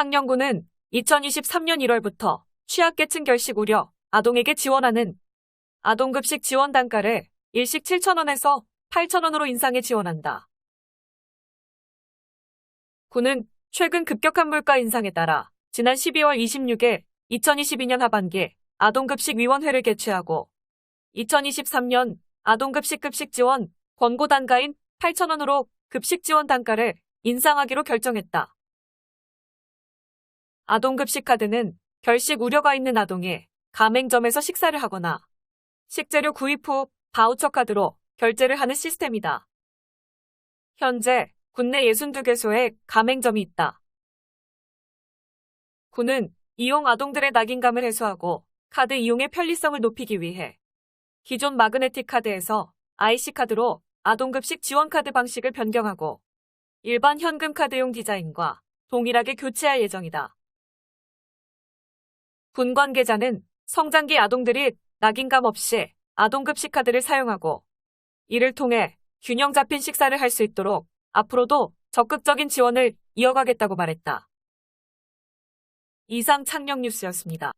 창녕구는 2023년 1월부터 취약계층 결식 우려 아동에게 지원하는 아동급식 지원 단가를 일식 7,000원에서 8,000원으로 인상해 지원한다. 구는 최근 급격한 물가 인상에 따라 지난 12월 26일 2022년 하반기 아동급식위원회를 개최하고 2023년 아동급식 급식 지원 권고 단가인 8,000원으로 급식 지원 단가를 인상하기로 결정했다. 아동급식 카드는 결식 우려가 있는 아동이 가맹점에서 식사를 하거나 식재료 구입 후 바우처 카드로 결제를 하는 시스템이다. 현재 국내 62개소에 가맹점이 있다. 군은 이용 아동들의 낙인감을 해소하고 카드 이용의 편리성을 높이기 위해 기존 마그네틱 카드에서 IC 카드로 아동급식 지원카드 방식을 변경하고 일반 현금 카드용 디자인과 동일하게 교체할 예정이다. 군 관계자는 성장기 아동들이 낙인감 없이 아동급식 카드를 사용하고 이를 통해 균형 잡힌 식사를 할 수 있도록 앞으로도 적극적인 지원을 이어가겠다고 말했다. 이상 창녕 뉴스였습니다.